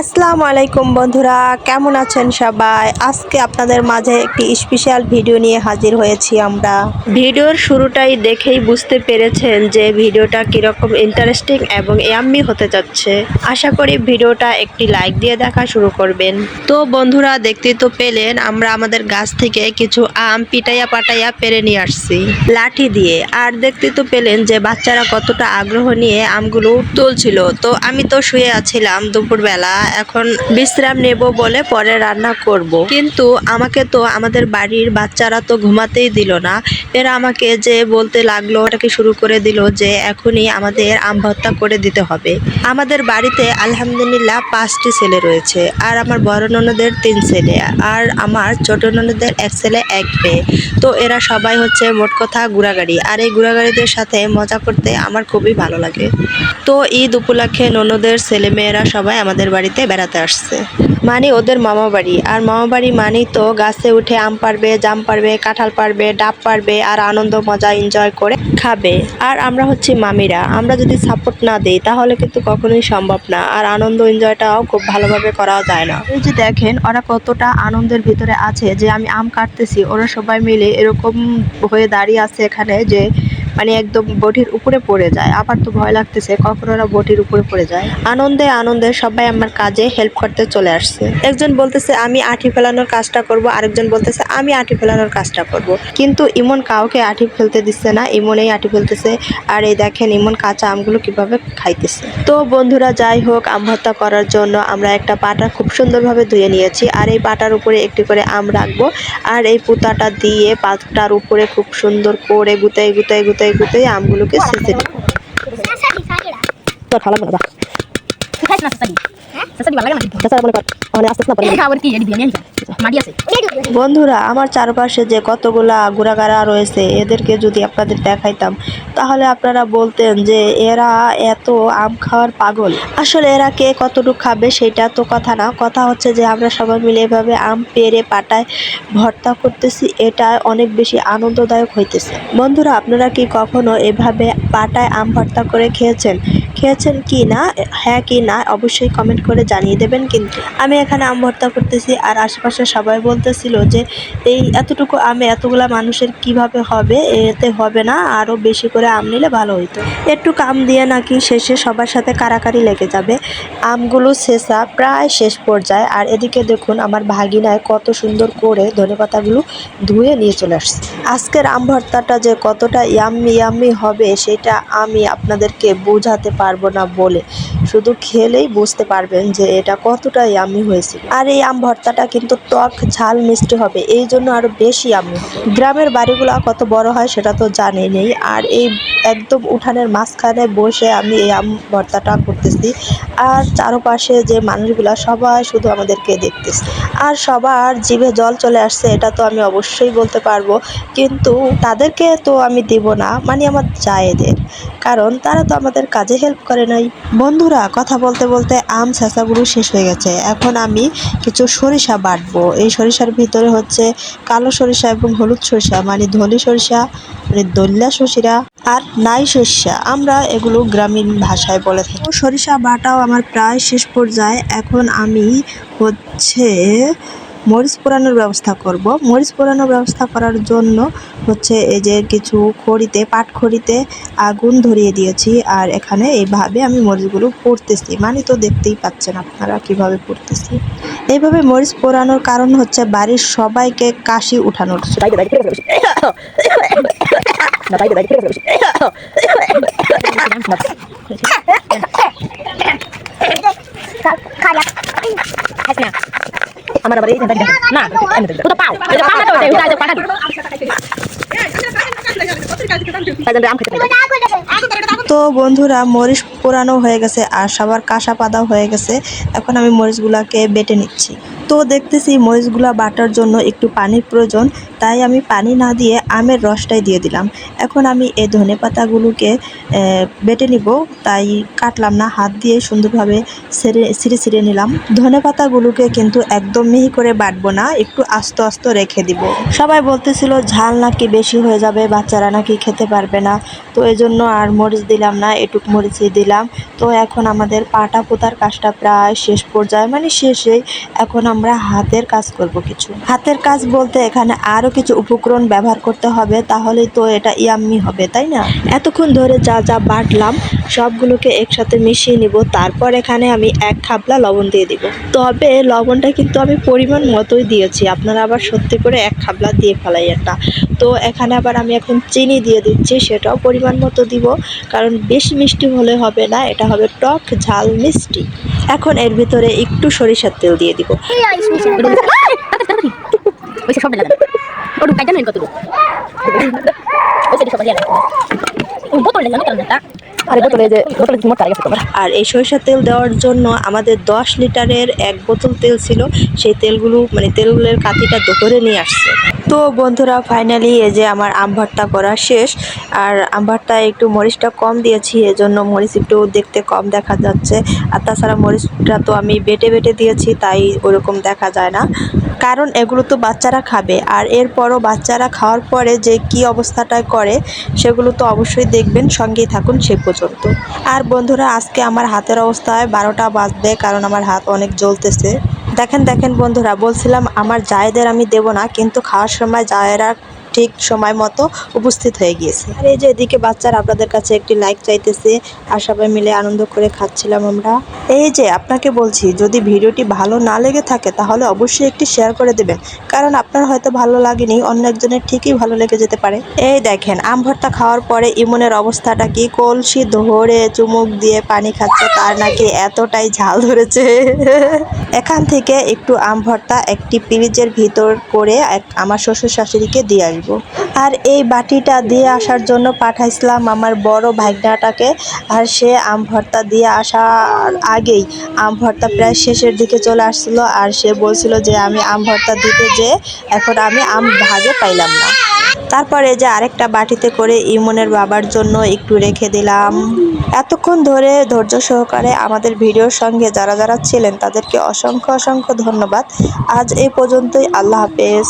আসসালামু আলাইকুম বন্ধুরা, কেমন আছেন সবাই? আজকে আপনাদের মাঝে একটি স্পেশাল ভিডিও নিয়ে হাজির হয়েছি আমরা। ভিডিওর শুরুটাই দেখেই বুঝতে পেরেছেন যে ভিডিওটা কীরকম ইন্টারেস্টিং এবং ইয়াম্মি হতে যাচ্ছে। আশা করি ভিডিওটা একটি লাইক দিয়ে দেখা শুরু করবেন। তো বন্ধুরা দেখতে তো পেলেন, আমরা আমাদের গাছ থেকে কিছু আম পিটাইয়া পাটাইয়া পেরে নিয়ে আসছি, লাঠি দিয়ে। আর দেখতে তো পেলেন যে বাচ্চারা কতটা আগ্রহ নিয়ে আমগুলো তুলছিল। তো আমি তো শুয়ে আছিলাম দুপুরবেলা এখন বিশ্রাম নেব বলে পরে রান্না করব। কিন্তু আমাকে তো আমাদের বাড়ির বাচ্চারা তো ঘুমাতেই দিল না। এরা আমাকে যে বলতে লাগল ওটাকে শুরু করে দিল যে এখনই আমাদের আম ভর্তা করে দিতে হবে। আমাদের বাড়িতে আলহামদুলিল্লাহ পাঁচটি ছেলে রয়েছে, আর আমার বড় ননদের তিন ছেলে, আর আমার ছোট ননদের এক ছেলে, এক মেয়ে। তো এরা সবাই হচ্ছে মোট কথা গুড়াগাড়ি, আর এই গুড়াগাড়িদের সাথে মজা করতে আমার খুবই ভালো লাগে। তো ঈদ উপলক্ষে ননদের ছেলে মেয়েরা সবাই আমাদের বাড়িতে বেড়াতে আসছে। মানে ওদের মামা বাড়ি। আর মামা বাড়ি মানেই তো গাছে উঠে আম পারবে জাম পারবে কাঁঠাল পারবে ডাব পারবে আর আনন্দ, মজা এনজয় করে খাবে। আর আমরা হচ্ছে মামিরা। আমরা যদি সাপোর্ট না দিই তাহলে কিন্তু কখনোই সম্ভব না। আর আনন্দ এনজয়টাও খুব ভালোভাবে করা যায় না। এই যে দেখেন, ওরা কতটা আনন্দের ভিতরে আছে যে আমি আম কাটতেছি। ওরা সবাই মিলে এরকম হয়ে দাঁড়িয়ে আছে এখানে যে মানে একদম বটির উপরে পড়ে যায়। আবার তো ভয় লাগতেছে, কখন ওরা বটির উপরে পড়ে যায়? আনন্দে আনন্দে সবাই আমার কাজে হেল্প করতে চলে আসছে। একজন বলতেছে, আমি আঠি ফেলানোর কাজটা করব। আরেকজন বলতেছে, আমি আঠি ফেলানোর কাজটা করব। কিন্তু ইমন কাউকে আঠি ফেলতে দিচ্ছে না, ইমনেই আঠি ফেলতেছে। আর এই দেখেন ইমন কাঁচা আমগুলো কীভাবে খাইতেছে। তো বন্ধুরা, যাই হোক, আম ভর্তা করার জন্য আমরা একটা পাটা খুব সুন্দরভাবে ধুয়ে নিয়েছি। আর এই পাটার উপরে একটি করে আম রাখব। আর এই পুতাটা দিয়ে পাতার উপরে খুব সুন্দর করে গুতাই গুতাই গুতাই গুতাই আমগুলোকে ছেঁচে নেব Sasadi, sakira. তোর খাওয়া লাগবে না যা। Tukai na sasadi. Sasadi ভালো লাগে না? যা, মনে কর মানে আস্তে আস্তে না পরে খাবার কি এডি বিরিয়ানি মাডি আছে। বন্ধুরা আমার চারপাশে যে কতগুলা গুড়াগাড়া রয়েছে এদেরকে যদি আপনাদের দেখাইতাম তাহলে আপনারা বলতেন যে এরা এত আম খাওয়ার পাগল। আসলে এরা কে কতটুকু খাবে সেটা তো কথা না। কথা হচ্ছে যে আমরা সবাই মিলে এভাবে আম পেরে পাটায় ভর্তা করতেছি এটা অনেক বেশি আনন্দদায়ক হইতেছে। বন্ধুরা আপনারা কি কখনো এভাবে পাটায় আম ভর্তা করে খেয়েছেন? খেয়েছেন কি না হ্যাঁ কি না, অবশ্যই কমেন্ট করে জানিয়ে দেবেন কিন্তু। আমি এখানে আম ভর্তা করতেছি আর আশেপাশে সবাই বলতেছিল যে, এই এতটুকু আমে এতগুলা মানুষের কীভাবে হবে? এতে হবে না আরও বেশি করে আম নিলে ভালো হইতো। একটু আম দিয়ে নাকি শেষে সবার সাথে কারাকারি লেগে যাবে। আমগুলো শেষা প্রায় শেষ পর্যায়ে। আর এদিকে দেখুন আমার ভাগিনায় কত সুন্দর করে ধনেপাতাগুলো ধুয়ে নিয়ে চলে আসছে। আজকের আম ভর্তাটা যে কতটা ইয়াম্মি ইয়াম্মি হবে, সেটা আমি আপনাদেরকে বোঝাতে পারব না বলে। শুধু খেলেই বুঝতে পারবেন যে এটা কতটা ইয়াম্মি হয়েছে। আর এই আম ভর্তাটা কিন্তু টক ঝাল মিষ্টি হবে, এই জন্য আরও বেশি আমি। গ্রামের বাড়িগুলো কত বড় হয় সেটা তো জানি নেই। আর এই একদম উঠানের মাঝখানে বসে আমি এই আম ভর্তাটা করতেছি। আর চারপাশে যে মানুষগুলা সবাই শুধু আমাদেরকে দেখতেছে। আর সবার জিভে জল চলে আসছে, এটা তো আমি অবশ্যই বলতে পারব। কিন্তু তাদেরকে তো আমি দিব না মানে আমার জায়েদের। কারণ তারা তো আমাদের কাজে হেল্প করে নাই। বন্ধুরা, কথা বলতে বলতে আম ছেঁচাগুলো শেষ হয়ে গেছে। এখন আমি কিছু সরিষা বাটবো। এই সরিষার ভিতরে হচ্ছে কালো সরিষা এবং হলুদ সরিষা মানে ধলি সরিষা মানে দল্লা সরিষা আর নাই সরিষা। আমরা এগুলো গ্রামীণ ভাষায় বলে থাকি। সরিষা বাটাও আমার প্রায় শেষ পর্যায়ে। এখন আমি হচ্ছে মরিচ পোড়ানোর ব্যবস্থা করব। মরিচ পোড়ানোর ব্যবস্থা করার জন্য হচ্ছে এই যে কিছু খড়িতে, পাট খড়িতে আগুন ধরিয়ে দিয়েছি। আর এখানে এইভাবে আমি মরিচগুলো পড়তেছি। মানে তো দেখতেই পাচ্ছেন আপনারা কীভাবে পড়তেছি। এইভাবে মরিচ পোড়ানোর কারণ হচ্ছে বাড়ির সবাইকে কাশি উঠানোর। আমার আবার এই না পাও। এটা এটা তো বন্ধুরা, মরিচ পোড়ানো হয়ে গেছে আর সবার কাঁসা পাতাও হয়ে গেছে। এখন আমি মরিচগুলাকে বেটে নিচ্ছি। তো দেখতেছি মরিচগুলা বাটার জন্য একটু পানির প্রয়োজন, তাই আমি পানি না দিয়ে আমের রসটাই দিয়ে দিলাম। এখন আমি এই ধনে পাতাগুলোকে বেটে নিব, তাই কাটলাম না, হাত দিয়ে সুন্দরভাবে সেরে ছিঁড়ে ছিঁড়ে নিলাম। ধনে পাতাগুলোকে কিন্তু একদম মিহি করে বাটবো না, একটু আস্ত আস্ত রেখে দিব। সবাই বলতেছিল, ঝাল নাকি বেশি হয়ে যাবে, বাচ্চারা নাকি খেতে পারবে না। তো এই জন্য আর মরিচ দিলাম না, এটুক মরিচই দিলাম। তো এখন আমাদের পাটা পোতার কাজটা প্রায় শেষ পর্যায়ে মানে শেষেই এখন আমরা হাতের কাজ করব কিছু। হাতের কাজ বলতে এখানে আরও কিছু উপকরণ ব্যবহার করতে হবে, তাহলেই তো এটা ইয়াম্মি হবে, তাই না? এতক্ষণ ধরে যা যা বাটলাম, সবগুলোকে একসাথে মিশিয়ে নিব, তারপর এখানে আমি এক খাবলা লবণ দিয়ে দিব। তবে লবণটা কিন্তু আমি পরিমাণ মতোই দিয়েছি, আপনারা আবার সত্যি করে এক খাবলা দিয়ে ফেলাই একটা তো এখানে আবার আমি এখন চিনি দিয়ে দিচ্ছি, সেটাও পরিমাণ মতো দিব, কারণ বেশি মিষ্টি হলে হবে না, এটা হবে টক ঝাল মিষ্টি। এখন এর ভিতরে একটু সরিষার তেল দিয়ে দিব। ওইসে সব লাগা ওটু কাইটা নেন কত ওই সব লাগা ও বোতল লাগা কেন? এটা আরে এই সরিষার তেল দেওয়ার জন্য আমাদের দশ লিটারের এক বোতল তেল ছিল, সেই তেলগুলো মানে তেলের কাতিটা ধরে নিয়ে আসছে। তো বন্ধুরা ফাইনালি এই যে আমার আম ভর্তা করা শেষ, আর আম ভর্তা একটু মরিচটা কম দিয়েছি, এজন্য মরিচ একটু দেখতে কম দেখা যাচ্ছে। আর তাছাড়া মরিচটা তো আমি বেটে বেটে দিয়েছি, তাই ওরকম দেখা যায় না। কারণ এগুলো তো বাচ্চারা খাবে, আর এরপরও বাচ্চারা খাওয়ার পরে যে কি অবস্থাটায় করে, সেগুলো তো অবশ্যই দেখবেন, সঙ্গেই থাকুন সে পর্যন্ত। আর বন্ধুরা, আজকে আমার হাতের অবস্থায় বারোটা বাজবে কারণ আমার হাত অনেক জ্বলতেছে। দেখেন দেখেন বন্ধুরা, বলছিলাম আমার জায়েদের আমি দেব না, কিন্তু খাওয়ার সময় জায়েরা ঠিক সময় মতো উপস্থিত হয়ে গিয়েছে। আর এই যে এদিকে বাচ্চারা আপনাদের কাছে একটি লাইক চাইতেছে, আর সবাই মিলে আনন্দ করে খাচ্ছিলাম আমরা। এই যে আপনাকে বলছি, যদি ভিডিওটি ভালো না লেগে থাকে, তাহলে অবশ্যই একটি শেয়ার করে দেবেন। কারণ আপনার হয়তো ভালো লাগেনি, অন্য একজনের ঠিকই ভালো লেগে যেতে পারে। এই দেখেন, আম ভর্তা খাওয়ার পরে ইমনের অবস্থাটা কি কলসি ধরে চুমুক দিয়ে পানি খাচ্ছে, তার নাকি এতটাই ঝাল ধরেছে। এখান থেকে একটু আম ভর্তা একটি ফ্রিজের ভিতর করে আমার শ্বশুর শাশুড়িকে দিয়ে আসব। আর এই বাটিটা দিয়ে আসার জন্য পাঠাইছিলাম আমার বড় ভাগনাটাকে আর সে আম ভর্তা দিয়ে আসার আগেই আম ভর্তা প্রায় শেষের দিকে চলে আসছিল। আর সে বলছিল যে, আমি আম ভর্তা দিতে যে এখন আমি আম ভাগে পাইলাম না। তারপরে যে আরেকটা বাটিতে করে ইমনের বাবার জন্য একটু রেখে দিলাম। এতক্ষণ ধরে ধৈর্য সহকারে আমাদের ভিডিওর সঙ্গে যারা যারা ছিলেন তাদেরকে অসংখ্য অসংখ্য ধন্যবাদ। আজ এই পর্যন্তই। আল্লাহ হাফেজ।